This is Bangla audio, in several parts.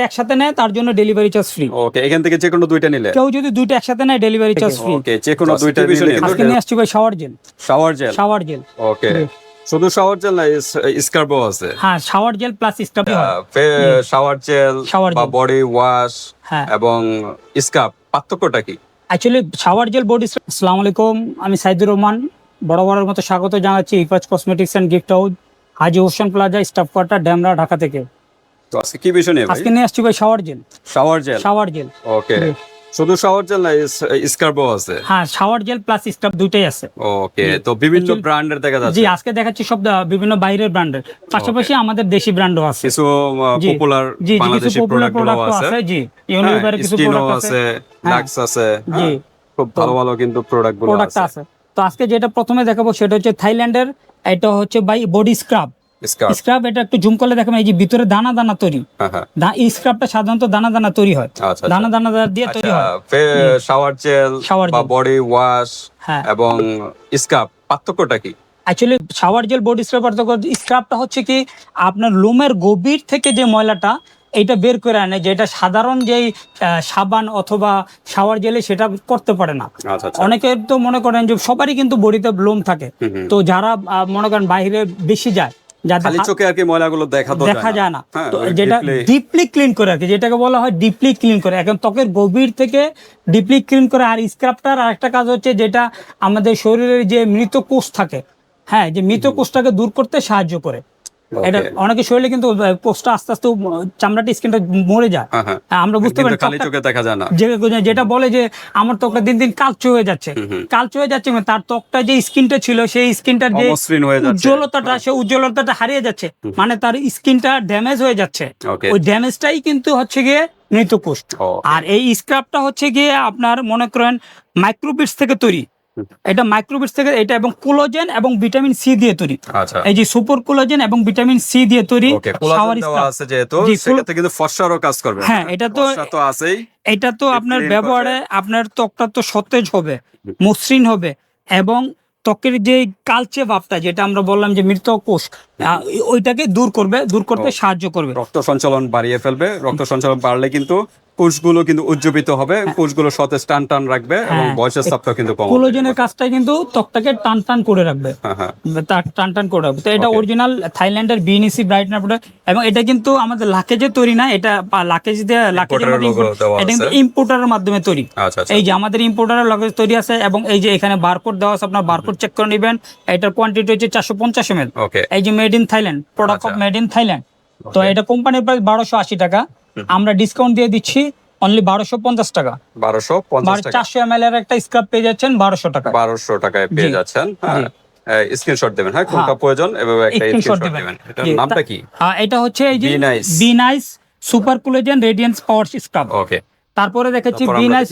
একসাথে নেয় তার জন্য ডেলিভারি চার্জ ফ্রি ওকে এখান থেকে যে কোনো দুইটা নিলে? কেউ যদি দুইটা একসাথে নেয় ডেলিভারি চার্জ ফ্রি ওকে যে কোনো দুইটা নিলে। আজকে নিয়ে আসছি ভাই shower gel shower gel shower gel okay শুধু শাওয়ার জেল না স্কার্বো আছে? হ্যাঁ shower gel plus scrub shower gel বা বডি ওয়াশ হ্যাঁ। এবং স্কার্ব পার্থক্যটা কি? অ্যাকচুয়ালি শাওয়ার জেল বডি আসসালামু আলাইকুম আমি সাইদুর রহমান। বড় বড়ের মতো স্বাগত জানাচ্ছি Ifaz cosmetics and gift house Haji Hossain plaza staff quarter Demra Dhaka থেকে। তো আজকে কি বিষয় নিয়ে আজকে নিয়ে আসছি ভাই shower gel shower gel shower gel okay শুধু শাওয়ার জেল না আছে? হ্যাঁ শাওয়ার জেল প্লাস স্ক্রাব আছে। ওকে তো বিভিন্ন ব্র্যান্ডের দেখা জি আজকে দেখাচ্ছি সব বিভিন্ন বাইরের ব্র্যান্ডের পাশাপাশি আমাদের দেশি ব্র্যান্ডও আছে। কিছু জি। পপুলার জি জি বাংলাদেশি পপুলার প্রোডাক্টগুলো প্রোডাক্ট আছে। জি। ইউনিলিভারের কিছু প্রোডাক্ট আছে। লাক্স আছে জি। হ্যাঁ, খুব ভালো ভালো কিন্তু প্রোডাক্টগুলো প্রোডাক্ট আছে। আছে। তো আজকে যেটা প্রথমে দেখাবো সেটা হচ্ছে থাইল্যান্ডের এটা হচ্ছে বাই বডি স্ক্রাব স্কার্ব। এটা একটু জুম করলে দেখাবেন এই যে ভিতরে দানা দানা তৈরি। হ্যাঁ হ্যাঁ। এই স্ক্রাবটা সাধারণত দানা দানা তৈরি হয়। আচ্ছা দানা দানা দিয়ে তৈরি হয়। শাওয়ার জেল বা বডি ওয়াশ হ্যাঁ। এবং স্কার্ব পার্থক্যটা কি? Actually shower gel body scrub স্ক্রাবটা হচ্ছে কি আপনার লোমের গভীর থেকে যে ময়লাটা এটা বের করে আনে যেটা সাধারণ যেই সাবান অথবা শাওয়ার জেলে সেটা করতে পারে না। আচ্ছা আচ্ছা। অনেকে তো মনে করেন যে সবারই কিন্তু বডিতে লোম থাকে। তো যারা মনে করেন বাইরে বেশি যায় খালি চোখে আর কি ময়লাগুলো দেখা দেখা যায় না। হ্যাঁ, যেটা ডিপলি ক্লিন করে আর কি যেটাকে বলা হয় ডিপলি ক্লিন করে। এখন ত্বকের গভীর থেকে ডিপলি ক্লিন করে আর স্ক্রাবটার আরেকটা কাজ হচ্ছে যেটা আমাদের শরীরের যে মৃত কোষ থাকে হ্যাঁ যে মৃত কোষটাকে দূর করতে সাহায্য করে। এটা অনেকে শরীরে কিন্তু কোষটা আস্তে আস্তে চামড়াটা স্কিনটা মরে যায়। হ্যাঁ, হ্যাঁ। আমরা বুঝতে পারি খালি চোখে দেখা যায় না। যেটা বলে যে আমার ত্বকটা দিন দিন কালচে হয়ে যাচ্ছে। কালচে হয়ে যাচ্ছে মানে তার ত্বকটা যে স্কিনটা ছিল সেই স্কিনটার যে অমসৃণ হয়ে যাচ্ছে। উজ্জ্বলতাটা উজ্জ্বলতাটা হারিয়ে যাচ্ছে। মানে তার স্কিনটা ড্যামেজ হয়ে যাচ্ছে। ওই ড্যামেজটাই কিন্তু হচ্ছে গিয়ে মৃতকোষ আর এই স্ক্রাবটা হচ্ছে গিয়ে আপনার মনে করেন মাইক্রোবিটস থেকে তৈরি। এটা মাইক্রোবিটস থেকে এটা এবং কোলোজেন এবং ভিটামিন সি দিয়ে তৈরি। আচ্ছা। এই যে সুপার কোলোজেন এবং ভিটামিন সি দিয়ে তৈরি। আছে যেহেতু সেটাতে কিন্তু ফর্সারও কাজ করবে। হ্যাঁ, এটা তো- তো আছেই। এটা তো আপনার ব্যবহারে আপনার ত্বকটা তো সতেজ হবে মসৃণ হবে এবং ত্বকের যে কালচে ভাবটা যেটা আমরা বললাম যে মৃত কোষ ওইটাকে দূর করবে দূর করতে সাহায্য করবে। রক্ত সঞ্চালন বাড়িয়ে ফেলবে। রক্ত সঞ্চালন বাড়লে কিন্তু কোষগুলো কিন্তু উজ্জীবিত হবে কোষগুলো সতেজ টান টান রাখবে এবং হ্যাঁ। বয়সের চাপটা কিন্তু কম কোলোজেনের কাজটা কিন্তু ত্বকটাকে টান টান করে রাখবে। হ্যাঁ হ্যাঁ। টান টান করে রাখবে। তো এটা অরিজিনাল থাইল্যান্ডের বিএনসি ব্রাইটনার প্রোডাক্ট এবং এটা কিন্তু আমাদের লাকেজে তৈরি না এটা লাকেজ দিয়ে লাকেজের দেওয়া এটা কিন্তু। ইম্পোর্টারের মাধ্যমে তৈরি। আচ্ছা আচ্ছা। এই যে আমাদের ইম্পোর্টারের লগেজ তৈরি আছে এবং এই যে এখানে বারকোড দেওয়া আছে আপনার বারকোড চেক করে নেবেন। এটার কোয়ান্টিটি হচ্ছে চারশো পঞ্চাশ এম ওকে এই যে made in Thailand product of. Made in Thailand তো এটা কোম্পানির প্রাইস বারোশো আশি টাকা। আমরা ডিসকাউন্ট দিয়ে দিচ্ছি অনলি বারোশো পঞ্চাশ টাকা। বারোশো চারশো এম এর একটা স্ক্রাব পেয়ে যাচ্ছেন বারোশো টাকা। বারোশো টাকায় পেয়ে যাচ্ছেন। হ্যাঁ স্ক্রিনশট দেবেন। হ্যাঁ কোনটা হ্যাঁ। প্রয়োজন? এভাবে একটা স্ক্রিনশট দেবেন। এটার নামটা কি? এটা হচ্ছে এই যে be nice super collagen radiance power scrub okay তারপরে তারপর বি নাইস।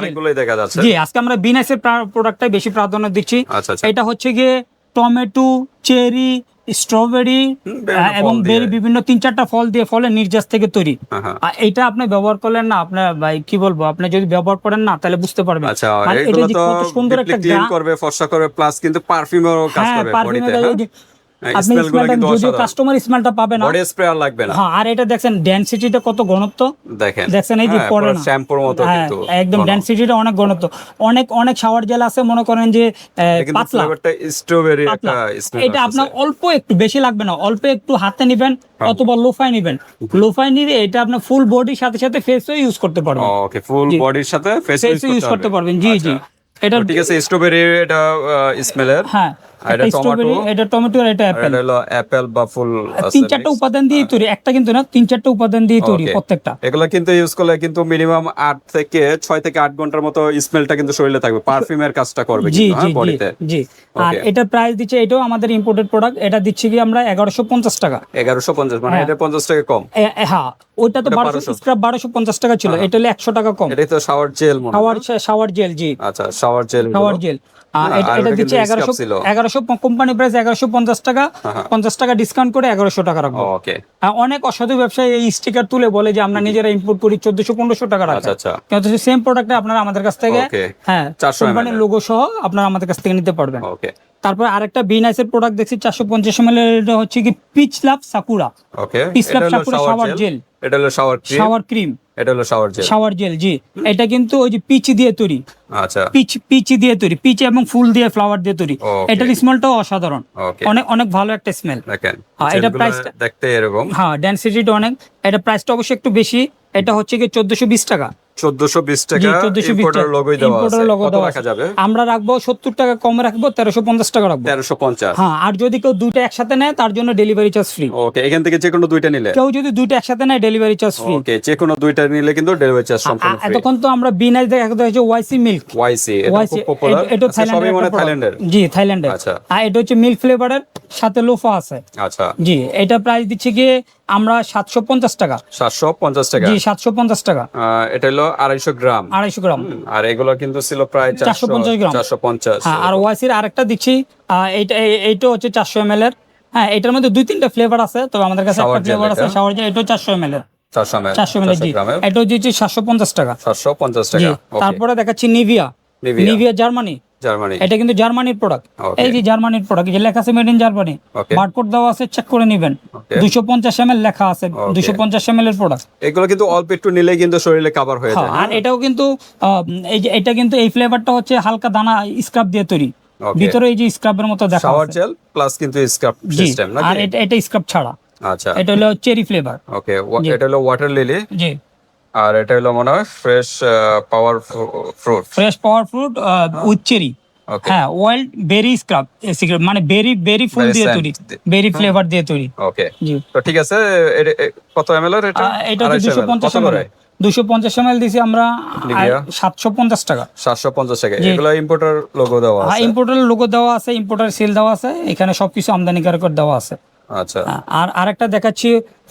অনেকগুলোই দেখা যাচ্ছে। জি আজকে আমরা বি নাইসের প্রোডাক্টটাই বেশি প্রাধান্য দিচ্ছি। আচ্ছা আচ্ছা। এটা হচ্ছে গিয়ে টমেটো চেরি স্ট্রবেরি এবং বেরি বিভিন্ন তিন চারটা ফল দিয়ে ফলের নির্যাস থেকে তৈরি। আর এটা আপনি ব্যবহার করলেন না আপনার ভাই কি বলব আপনি যদি ব্যবহার করেন না তাহলে বুঝতে পারবেন। আচ্ছা এটা সুন্দর একটা ক্লিন করবে ফর্সা করবে প্লাস কিন্তু পারফিউমেরও কাজ হ্যাঁ করবে পারফিউমের বডিতে আপনি স্মেলগুলো স্মেলটা যদিও কাস্টমার স্মেলটা পাবে না বডি স্প্রে আর লাগবে না। হ্যাঁ আর এটা ডেনসিটিটা কত ঘনত্ব? দেখেন। এই যে হ্যাঁ, পড়ে না। শ্যাম্পুর মতো হ্যাঁ, কিন্তু একদম ঘন। ডেনসিটিটা অনেক ঘনত্ব। অনেক অনেক শাওয়ার জেল আছে মনে করেন যে পাতলা। স্ট্রবেরি একটা স্মেল এটা আপনার অল্প একটু বেশি লাগবে না অল্প একটু হাতে নিবেন অথবা লোফাই নিবেন। লোফাই নিলে এটা আপনার ফুল বডির সাথে সাথে ফেসও ইউজ করতে পারবেন। ওকে ফুল বডির সাথে ফেসও ইউজ করতে পারবেন। জি জি। এটা ঠিক আছে স্ট্রবেরি এটা স্মেলের হ্যাঁ। এটা এটা স্ট্রবেরি এটা টমেটো আর এটা অ্যাপেল এটা হলো অ্যাপেল বা ফুল তিন চারটা উপাদান দিয়ে তৈরি একটা কিন্তু না তিন চারটা উপাদান দিয়ে তৈরি প্রত্যেকটা। এগুলো কিন্তু ইউজ করলে কিন্তু মিনিমাম থেকে থেকে ঘণ্টার মতো স্মেলটা কিন্তু শরীরে থাকবে। পারফিউমের কাজটা করবে কিন্তু জি হ্যাঁ জি বডিতে জি। আর এটা প্রাইস দিচ্ছে এটাও আমাদের ইম্পোর্টেড প্রোডাক্ট এটা দিচ্ছি কি আমরা এগারোশো পঞ্চাশ টাকা। এগারোশো পঞ্চাশ মানে হ্যাঁ। এটা টাকা কম। হ্যাঁ ওইটা তো বারোশো 1200 স্ক্রাব বারোশো পঞ্চাশ টাকা ছিল এটা হলো টাকা কম। তো শাওয়ার জেল মনে শাওয়ার শাওয়ার জেল জি। আচ্ছা শাওয়ার জেল শাওয়ার জেল হ্যাঁ, এটা আর এটা ওটা দিচ্ছে এগারোশো এগারোশো কোম্পানি প্রাইস এগারোশো পঞ্চাশ টাকা হ্যাঁ। পঞ্চাশ টাকা ডিসকাউন্ট করে এগারোশো টাকা রাখব। অনেক অসাধু ব্যবসায়ী এই স্টিকার তুলে বলে যে আমরা নিজেরা ইম্পোর্ট করি চোদ্দশো পনেরোশো টাকা রাখা। আচ্ছা আচ্ছা। কিন্তু সেম প্রোডাক্টে আপনারা আমাদের কাছ থেকে হ্যাঁ 400 কোম্পানির লোগো সহ আপনারা আমাদের কাছ থেকে নিতে পারবেন। ওকে তারপর আরেকটা বি নাইসের প্রোডাক্ট দেখছি চারশো পঞ্চাশ এম এটা হচ্ছে কি পিচ লাভ সাকুরা এটা হলো সাকুরা জেল জেল এটা হলো শাওয়ার ক্রিম শাওয়ার ক্রিম এটা হলো শাওয়ার জেল শাওয়ার জেল জি। এটা কিন্তু ওই যে পিচ দিয়ে তৈরি। আচ্ছা। পিচ পিচ দিয়ে তৈরি। পিচ এবং ফুল দিয়ে ফ্লাওয়ার দিয়ে তৈরি. এটার স্মেলটাও অসাধারণ। অনেক অনেক ভালো একটা স্মেল দেখেন হ্যাঁ, এটা প্রাইস দেখতে এরকম। হ্যাঁ ডেন্সিটিটা অনেক। এটা প্রাইসটা অবশ্যই একটু বেশি। এটা হচ্ছে কি চোদ্দশো বিশ টাকা। 1420 টাকা চোদ্দশো বিশ ইম্পোর্টার টাকা লোগোই দেওয়া আছে। লোগো দেওয়া রাখা যাবে? আমরা রাখব সত্তর টাকা কম রাখব তেরোশো পঞ্চাশ টাকা রাখব। 1350 হ্যাঁ আর যদি কেউ দুইটা একসাথে নেয় তার জন্য ডেলিভারি চার্জ ফ্রি ওকে এখান থেকে যে কোনো দুইটা নিলে। কেউ যদি দুইটা একসাথে নেয় ডেলিভারি চার্জ ফ্রি ওকে যে কোনো দুইটা নিলে কিন্তু ডেলিভারি চার্জ সম্পূর্ণ ফ্রি এতক্ষণ তো আমরা বি নাইস দেখা হচ্ছে ওয়াইসি মিল্ক ওয়াইসি এটা খুব পপুলার এটা থাইল্যান্ডের মানে থাইল্যান্ডের product। জি থাইল্যান্ডের আচ্ছা। আর এটা হচ্ছে মিল্ক ফ্লেভারের সাথে লোফা আছে। আচ্ছা। জি এটা প্রাইস দিচ্ছে গিয়ে আমরা সাতশো পঞ্চাশ টাকা। 750 টাকা? জি সাতশো পঞ্চাশ টাকা। এটা হলো আড়াইশো গ্রাম। আড়াইশো গ্রাম। আর এগুলো কিন্তু ছিল প্রায় 450 গ্রাম। চারশো পঞ্চাশ। হ্যাঁ আর ওয়াইসির আরেকটা দিচ্ছি। এইটা এই- এইটা হচ্ছে চারশো এম এর। হ্যাঁ এটার মধ্যে দুই তিনটা ফ্লেভার আছে তবে আমাদের কাছে একটা ফ্লেভার আছে এটা। শাওয়ার জেল এটাও চারশো এম এর। চারশো চারশো এম গ্রামের। এটা হচ্ছে সাতশো পঞ্চাশ টাকা। সাতশো পঞ্চাশ টাকা তারপরে দেখাচ্ছি নিভিয়া নিভিয়া জার্মানি জার্মানি। এটা কিন্তু জার্মানির প্রোডাক্ট এই যে জার্মানির প্রোডাক্ট যে লেখা আছে মেড ইন জার্মানি বারকোড দেওয়া আছে চেক করে নেবেন। Okay. দুশো পঞ্চাশ এম লেখা আছে Okay. দুশো পঞ্চাশ এর প্রোডাক্ট এগুলো কিন্তু অল্প একটু নিলে কিন্তু শরীরে কভার হয়ে যায় আর এটাও কিন্তু এই যে এটা কিন্তু এই ফ্লেভারটা হচ্ছে হালকা দানা স্ক্রাব দিয়ে তৈরি। ভিতরে এই যে স্ক্রাবের মতো দেখা শাওয়ার জেল প্লাস কিন্তু স্কার্প জি সিস্টেম আর এটা এটা স্ক্রাব ছাড়া। আচ্ছা। এটা হলো চেরি ফ্লেভার ওকে এটা হলো ওয়াটার লিলি জি। আর এটা হলো মনে হয় fresh power fruit fresh power fruit with cherry হ্যাঁ। ওয়াইল্ড বেরি স্ক্রাব মানে বেরি বেরি ফুল দিয়ে তৈরি। বেরি ফ্লেভার দিয়ে তৈরি। ওকে জি। তো ঠিক আছে কত এমএল এর এটা? এটা হচ্ছে 250 দুশো ml, পঞ্চাশ দুশো পঞ্চাশ এম এল দিছি আমরা? সাতশো পঞ্চাশ টাকা। 750 টাকা। এগুলো ইম্পোর্টার লোগো দেওয়া হ্যাঁ ইম্পোর্টার লোগো দেওয়া আছে ইম্পোর্টার সেল দেওয়া আছে। এখানে সবকিছু আমদানিকারক দেওয়া আছে। আচ্ছা। আর আরেকটা দেখাচ্ছি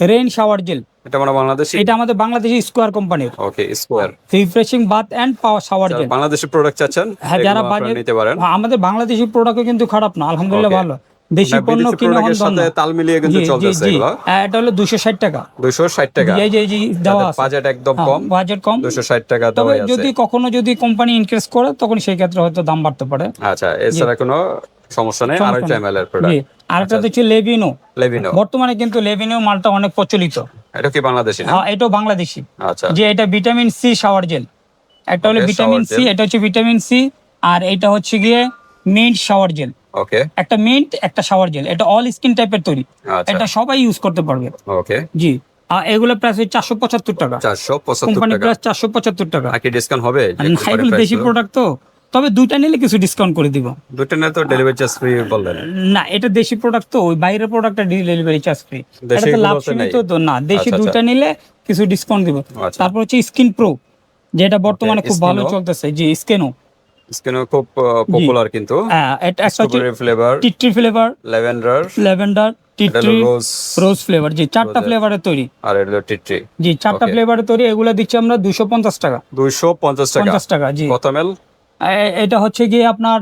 রেইন শাওয়ার জেল। এটা মানে বাংলাদেশি? এটা আমাদের বাংলাদেশি স্কোয়ার কোম্পানির। Okay square. Refreshing bath and power shower gel. Bangladeshi product চাচ্ছেন? হ্যাঁ যারা বাজেট নিতে পারেন। হ্যাঁ, আমাদের বাংলাদেশি প্রোডাক্টও কিন্তু খারাপ না আলহামদুলিল্লাহ. ভালো। দেশি পণ্য বিদেশি কিনে সাথে তাল মিলিয়ে কিন্তু চলতেছে এগুলো। হ্যাঁ, এটা হলো দুশো ষাট টাকা। 260 টাকা। এই যে যে দেওয়া আছে। বাজেট একদম হ্যাঁ, কম বাজেট কম। 260 টাকা দেওয়া আছে। যদি কখনো যদি কোম্পানি ইনক্রিজ করে তখন সেই ক্ষেত্রে হয়তো দাম বাড়তে পারে। আচ্ছা এছাড়া কোনো সমস্যা নেই। আড়াইশো এমএল এর প্রোডাক্ট আরেকটা হচ্ছে লেভিনো। লেভিনো। বর্তমানে কিন্তু লেভিনো মালটা অনেক প্রচলিত। এটা কি বাংলাদেশি না? হ্যাঁ এটাও বাংলাদেশি। আচ্ছা। যে এটা ভিটামিন সি শাওয়ার জেল। একটা হলো ভিটামিন সি এটা হচ্ছে ভিটামিন সি আর এটা হচ্ছে গিয়ে মিন্ট শাওয়ার জেল। ওকে একটা মিন্ট একটা শাওয়ার জেল। এটা অল স্কিন টাইপের তৈরি। আচ্ছা। এটা সবাই ইউজ করতে পারবে। ওকে জি। আর এগুলো প্রাইস চারশো পঁচাত্তর টাকা। 475 কোম্পানি টাকা। প্রাইস চারশো পঁচাত্তর টাকা। কি ডিসকাউন্ট হবে? এগুলো দেশি প্রোডাক্ট তো? তবে দুইটা নিলে কিছু ডিসকাউন্ট করে দিব। দুটো নিয়ে তো ডেলিভারি চার্জ ফ্রি বললেন। না এটা দেশি প্রোডাক্ট তো ওই বাইরের প্রোডাক্টটা ডেলিভারি চার্জ ফ্রি এটা তো লাভ? সীমিত তো না দেশি আচ্ছা, দুইটা নিলে কিছু ডিসকাউন্ট দিব। আচ্ছা। তারপর হচ্ছে স্কিন প্রো যেটা বর্তমানে খুব ভালো চলতেছে জি স্কেনো স্কিনও খুব পপুলার কিন্তু। এটা একটা flavour tea tree flavour lavender lavender tea tree rose rose flavour জি চারটা ফ্লেভারের তৈরি। আর এটা টিট্রি জি চারটা. ফ্লেভারের তৈরি এগুলো দিচ্ছি আমরা দুশো পঞ্চাশ টাকা। 250 টাকা। পঞ্চাশ টাকা জি। কত এ- এটা হচ্ছে গিয়ে আপনার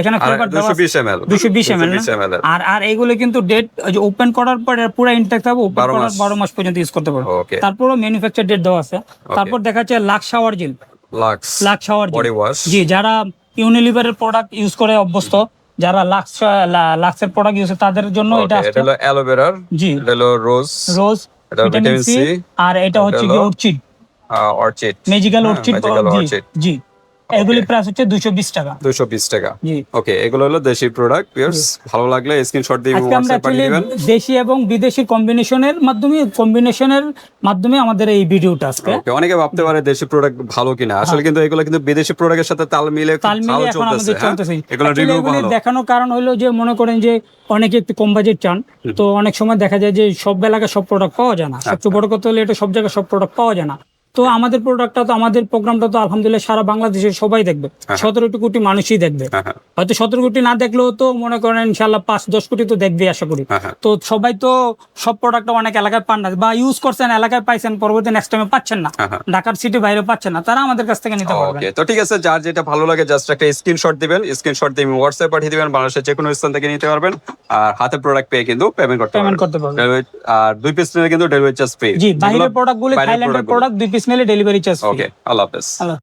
এখানে flavor দেওয়া আছে। 220 এমএল 220 ml না? এমএল আর আর এগুলো কিন্তু ডেট ওপেন করার পর পুরো ইনটেক থাকবে ওপেন করার। বারো মাস পর্যন্ত ইউজ করতে পারবে তারপরও ম্যানুফ্যাকচার ডেট দেওয়া আছে। তারপর দেখা যাচ্ছে Lux shower gel. Lux Lux shower gel. জি যারা ইউনিলিভারের প্রোডাক্ট ইউজ করে অভ্যস্ত যারা লাক্স লাক্সের প্রোডাক্ট ইউজ তাদের জন্য এটা এটা হলো অ্যালোভেরার জি। এটা হলো রোজ রোজ ভিটামিন সি আর এটা হচ্ছে কি অর্চিড অর্চিড। মেজিক্যাল অর্চিড জি orchid। জি। এগুলি প্রাইস হচ্ছে দুশো বিশ টাকা। 220 টাকা। জি। ওকে এগুলো হলো দেশি প্রোডাক্ট ভালো লাগলে স্ক্রিনশট দিয়ে হোয়াটসঅ্যাপ পাঠিয়ে দিবেন। দেশি এবং বিদেশি কম্বিনেশনের মাধ্যমে কম্বিনেশনের মাধ্যমে আমাদের এই ভিডিওটা আজকে। ওকে অনেকে ভাবতে পারে দেশি প্রোডাক্ট ভালো কিনা। আসলে কিন্তু এগুলো কিন্তু বিদেশি প্রোডাক্টের সাথে তাল মিলে তাল মিলিয়ে এখন আমাদের হ্যাঁ? চলতেছে। এগুলো রিভিউ ভালো। দেখানোর কারণ হলো যে মনে করেন যে অনেকে একটু কম বাজেট চান। তো অনেক সময় দেখা যায় যে সব এলাকায় সব প্রোডাক্ট পাওয়া যায় না। আচ্ছা। সবচেয়ে বড় কথা হলো এটা সব জায়গায় সব প্রোডাক্ট পাওয়া যায় না। তো আমাদের প্রোডাক্টটা তো আমাদের প্রোগ্রামটা তো আলহামদুলিল্লাহ সারা বাংলাদেশের সবাই দেখবে। সতেরো কোটি মানুষই দেখবে। হ্যাঁ হ্যাঁ। হয়তো সতেরো কোটি না দেখলেও তো মনে করেন ইনশাল্লাহ পাঁচ দশ কোটি তো দেখবে আশা করি। হ্যাঁ, হ্যাঁ। তো সবাই তো সব প্রোডাক্ট অনেক এলাকায় পান না বা ইউজ করছেন এলাকায় পাইছেন পরবর্তী নেক্সট টাইমে পাচ্ছেন না। হ্যাঁ, হ্যাঁ। ঢাকার সিটি বাইরে পাচ্ছেন না তারা আমাদের কাছ থেকে নিতে পারবে। তো ঠিক আছে যার যেটা ভালো লাগে জাস্ট একটা স্ক্রিনশট দিবেন। স্ক্রিনশট দিয়ে হোয়াটসঅ্যাপ পাঠিয়ে দিবেন বাংলাদেশের যে কোনো স্থান থেকে নিতে পারবেন। আর হাতের প্রোডাক্ট পেয়ে কিন্তু পেমেন্ট করতে পেমেন্ট পারবেন করতে আর দুই পিস নিলে কিন্তু ডেলিভারি চার্জ ফ্রি জি বাইরের প্রোডাক্টগুলো। থাইল্যান্ডের প্রোডাক্ট দুই পিস নিলে ডেলিভারি চার্জ ওকে আল্লাহ হাফেজ। আল্লাহ